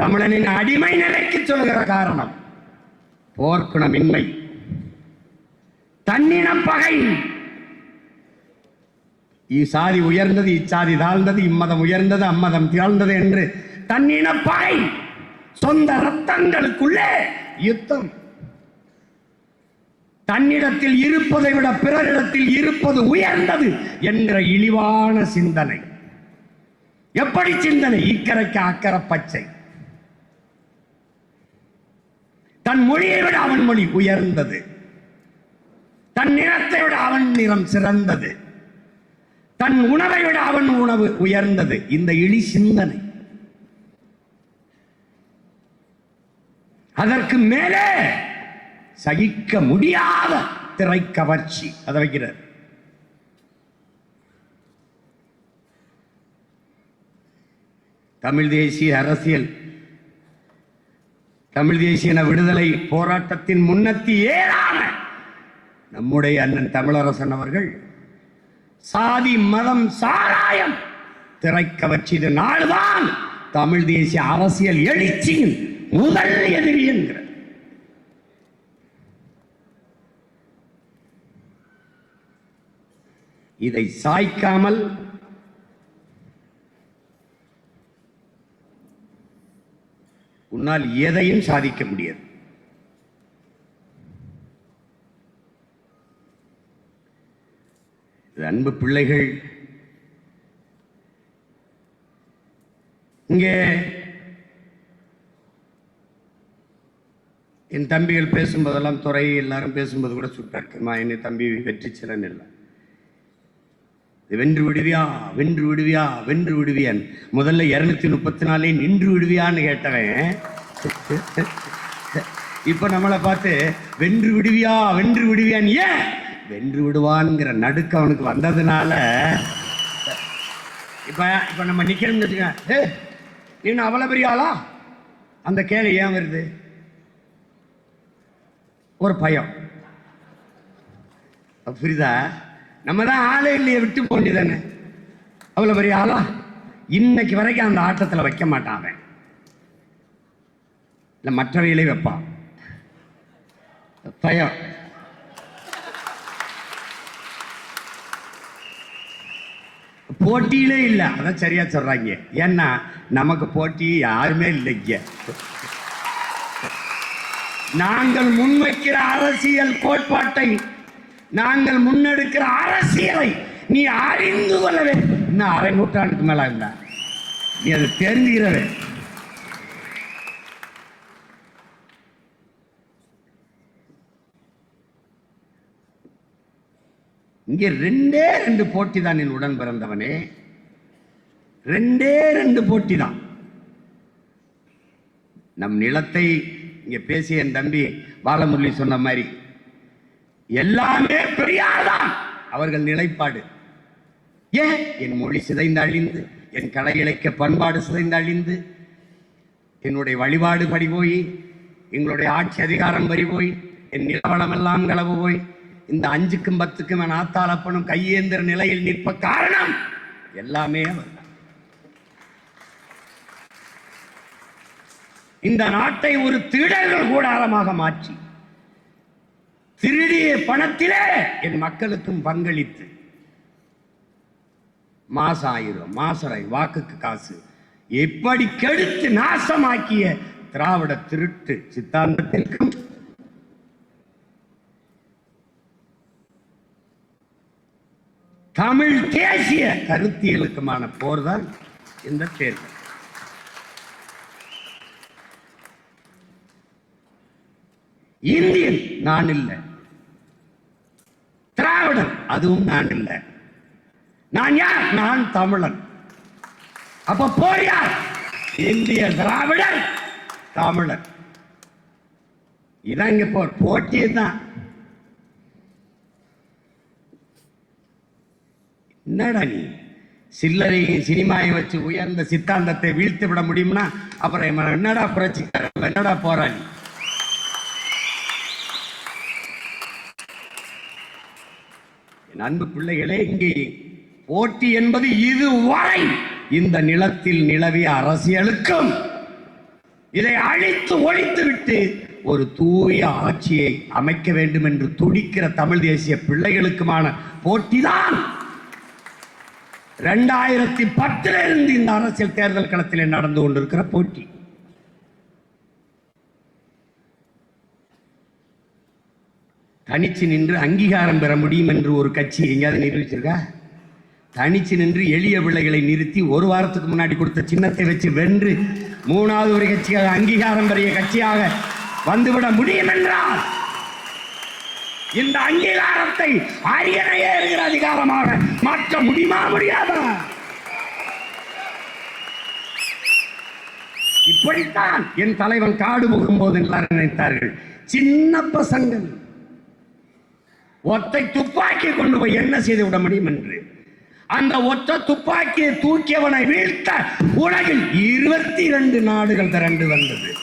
தமிழனின் அடிமை நிலைக்கு சொல்கிற காரணம் போர்க்குணமின்மை. தன்னினம் பகை. இசாதி உயர்ந்தது இச்சாதி தாழ்ந்தது இம்மதம் உயர்ந்தது அம்மதம் தாழ்ந்தது என்று தன்னின பகை. சொந்த ரத்தங்களுக்குள்ளே யுத்தம். தன்னிடத்தில் இருப்பதை விட பிறரிடத்தில் இருப்பது உயர்ந்தது என்ற இழிவான சிந்தனை. எப்படி சிந்தனை? இக்கரைக்கு அக்கறை பச்சை. தன் மொழியை விட அவன் மொழி உயர்ந்தது. தன் நிறத்தை விட அவன் நிறம் சிறந்தது. தன் உணவை விட அவன் உணவு உயர்ந்தது. இந்த இழி சிந்தனை. அதற்கு மேலே சகிக்க முடியாத திரை கவர்ச்சி அதை வைக்கிறார். தமிழ் தேசிய அரசியல். தமிழ் தேசியன விடுதலை போராட்டத்தின் முன்னத்தி ஏறான நம்முடைய அண்ணன் தமிழரசன் அவர்கள் சாதி மதம் சாராயம் திரைக்க வச்சது நாள்தான் தமிழ் தேசிய அரசியல் எழுச்சியின் முதல் எதிரி என்கிறார். இதை சாய்க்காமல் உன்னால் எதையும் சாதிக்க முடியாது. அன்பு பிள்ளைகள். இங்கே என் தம்பிகள் பேசும்போதெல்லாம் துறை எல்லாரும் பேசும்போது கூட சுட்டாக்கம்மா என்னை தம்பி வெற்றி சிலன் இல்லை. வென்று விடுவியா வென்று விடுவியா வென்று விடுவியான். முதல்ல இருநூத்தி முப்பத்தி நாலே நின்று விடுவியான்னு கேட்டவன். இப்ப நம்மளை பார்த்து வென்று விடுவியா வென்று விடுவியான் ஏன்? வென்று விடுவான்ங்கிற நடுக்கு அவனுக்கு வந்ததுனால. இப்ப இப்ப நம்ம நிக்கிறோம்னு வச்சுக்க ஏ நீ என்ன அவ்வளவு பெரிய ஆளா? அந்த கேள்வி ஏன் வருது? ஒரு பயம். அப்ப புரியுதா? நம்ம தான் ஆளே இல்லையே விட்டு போண்டிதானே அவ்வளோ பெரிய ஆளா? இன்னைக்கு வரைக்கும் அந்த ஆட்டத்தில் வைக்க மாட்டான் அவன். இல்லை மற்றவையிலே வைப்பான். பயம் போட்டியிலே இல்லை அதான் சரியா சொல்றாங்க. ஏன்னா நமக்கு போட்டி யாருமே இல்லைங்க. நாங்கள் முன்வைக்கிற அரசியல் கோட்பாட்டை நாங்கள் முன்னெடுக்கிற அரசியலை நீ அறிந்து கொள்ள வேண்டும். இன்னும் அரை நூற்றாண்டுக்கு மேல இருந்தா நீ அதை தெரிஞ்சுக்கிறவே இங்கே ரெண்டே ரெண்டு போட்டி தான் என் உடன் பிறந்தவனே. ரெண்டே ரெண்டு போட்டி தான். நம் நிலத்தை இங்க பேசிய என் தம்பி பாலமுரளி சொன்ன மாதிரி எல்லாமே பெரியார் தான் அவர்கள் நிலைப்பாடு. ஏன்? என் மொழி சிதைந்து அழிந்து என் கலை இலக்கிய பண்பாடு சிதைந்து அழிந்து என்னுடைய வழிபாடு படி போய் எங்களுடைய ஆட்சி அதிகாரம் பறி போய் என் நிலவளம் எல்லாம் களவு போய் இந்த அஞ்சுக்கும் பத்துக்கும் என் ஆத்தாளப்பனும் கையேந்திர நிலையில் நிற்ப காரணம் எல்லாமே அவர்தான். இந்த நாட்டை ஒரு திருடர்கள் கூடாரமாக மாற்றி திருடிய பணத்திலே என் மக்களுக்கும் பங்களித்து. மாசம் ஆயிரம் மாசரை வாக்குக்கு காசு. எப்படி கெடுத்து நாசமாக்கிய திராவிட திருட்டு சித்தாந்தத்திற்கும்? தமிழ் தேசிய கருத்தியலுக்குமான போர்தான் இந்த தேர்தல். இந்தியன் நான் இல்லை. திராவிடன் அதுவும் நான் இல்லை. நான் யார்? நான் தமிழன். அப்ப போறியா இந்திய திராவிடர் தமிழன். இதான் இங்க போர் போட்டி தான். என்னடா நீ? சில்லறையும் சினிமாயை வச்சு உயர்ந்த சித்தாந்தத்தை வீழ்த்து விட முடியும்னா அப்புறம் என்னடா புரட்சிக்காரன்? என்னடா போராளி? என் அன்பு பிள்ளைகளே இங்கே போட்டி என்பது இதுவரை இந்த நிலத்தில் நிலவிய அரசியலுக்கும் இதை அழித்து ஒழித்து விட்டு ஒரு தூய ஆட்சியை அமைக்க வேண்டும் என்று துடிக்கிற தமிழ் தேசிய பிள்ளைகளுக்குமான போட்டிதான். இரண்டாயிரத்தி பத்திலிருந்து இந்த அரசியல் தேர்தல் களத்தில் நடந்து கொண்டிருக்கிற போட்டி. தனிச்சு நின்று அங்கீகாரம் பெற முடியும் என்று ஒரு கட்சி எங்கேயாவது நிரூபிச்சிருக்கா? தனிச்சு நின்று எளிய பிள்ளைகளை நிறுத்தி ஒரு வாரத்துக்கு முன்னாடி கொடுத்த சின்னத்தை வச்சு வென்று மூணாவது ஒரு கட்சியாக அங்கீகாரம் பெறிய கட்சியாக வந்துவிட முடியும் என்றால் இந்த அங்கீகாரத்தை அரியணையே இருக்கிற அதிகாரமாக மாற்ற முடியுமா முடியாதா? இப்படித்தான் என் தலைவன் காடு புகும்போது எல்லாரும் நினைத்தார்கள். சின்ன பசங்கள். ஒத்தை துப்பாக்கி கொண்டு போய் என்ன செய்து விட முடியும் என்று? அந்த ஒற்றை துப்பாக்கியை தூக்கியவனை வீழ்த்த உலகில் இருபத்தி இரண்டு நாடுகள் திரண்டு வந்தது.